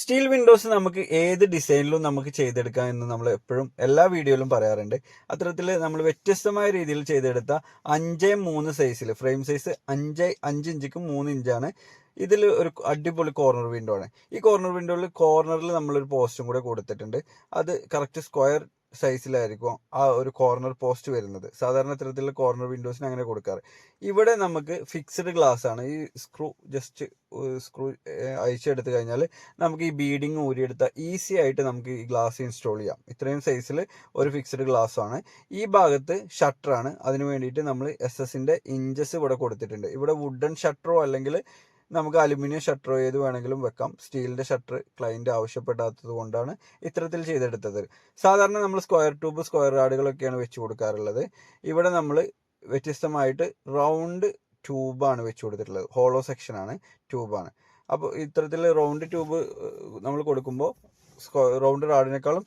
Steel Windows നമുക്ക് ഏത് ഡിസൈനിലും നമുക്ക് ചെയ്തെടുക്കാം എന്ന് നമ്മൾ എപ്പോഴും എല്ലാ വീഡിയോയിലും പറയാറുണ്ട്. അത്തരത്തിൽ നമ്മൾ വ്യത്യസ്തമായ രീതിയിൽ ചെയ്തെടുത്ത അഞ്ച് മൂന്ന് സൈസിൽ ഫ്രെയിം സൈസ് അഞ്ച് അഞ്ച് ഇഞ്ചിക്കും മൂന്ന് ഇഞ്ചാണ്. ഇതിൽ ഒരു അടിപൊളി കോർണർ വിൻഡോ ആണ്. ഈ കോർണർ വിൻഡോയിൽ കോർണറിൽ നമ്മളൊരു പോസ്റ്റും കൂടെ കൊടുത്തിട്ടുണ്ട്. അത് കറക്റ്റ് സ്ക്വയർ സൈസിലായിരിക്കും ആ ഒരു കോർണർ പോസ്റ്റ് വരുന്നത്. സാധാരണ ഇത്തരത്തിലുള്ള കോർണർ വിൻഡോസിന് അങ്ങനെ കൊടുക്കാറ്. ഇവിടെ നമുക്ക് ഫിക്സ്ഡ് ഗ്ലാസ് ആണ്. ഈ സ്ക്രൂ ജസ്റ്റ് സ്ക്രൂ അയച്ചെടുത്ത് കഴിഞ്ഞാൽ നമുക്ക് ഈ ബീഡിങ് ഊരിയെടുത്താൽ ഈസി ആയിട്ട് നമുക്ക് ഈ ഗ്ലാസ് ഇൻസ്റ്റാൾ ചെയ്യാം. ഇത്രയും സൈസിൽ ഒരു ഫിക്സ്ഡ് ഗ്ലാസ് ആണ്. ഈ ഭാഗത്ത് ഷട്ടറാണ് അതിന് വേണ്ടിയിട്ട് നമ്മൾ എസ് എസിന്റെ ഇഞ്ചസ് ഇവിടെ കൊടുത്തിട്ടുണ്ട്. ഇവിടെ വുഡൻ ഷട്ടറോ അല്ലെങ്കിൽ നമുക്ക് അലുമിനിയം ഷട്ടറോ ഏത് വേണമെങ്കിലും വെക്കാം. സ്റ്റീലിന്റെ ഷട്ടർ ക്ലയന്റ് ആവശ്യപ്പെടാത്തത് കൊണ്ടാണ് ഇത്തരത്തിൽ ചെയ്തെടുത്തത്. സാധാരണ നമ്മൾ സ്ക്വയർ ട്യൂബ് സ്ക്വയർ റാഡുകളൊക്കെയാണ് വെച്ച് കൊടുക്കാറുള്ളത്. ഇവിടെ നമ്മൾ വ്യത്യസ്തമായിട്ട് റൗണ്ട് ട്യൂബാണ് വെച്ച് കൊടുത്തിട്ടുള്ളത്. ഹോളോ സെക്ഷനാണ് ട്യൂബാണ്. അപ്പോൾ ഇത്തരത്തിൽ റൗണ്ട് ട്യൂബ് നമ്മൾ കൊടുക്കുമ്പോൾ റൗണ്ട് റാഡിനേക്കാളും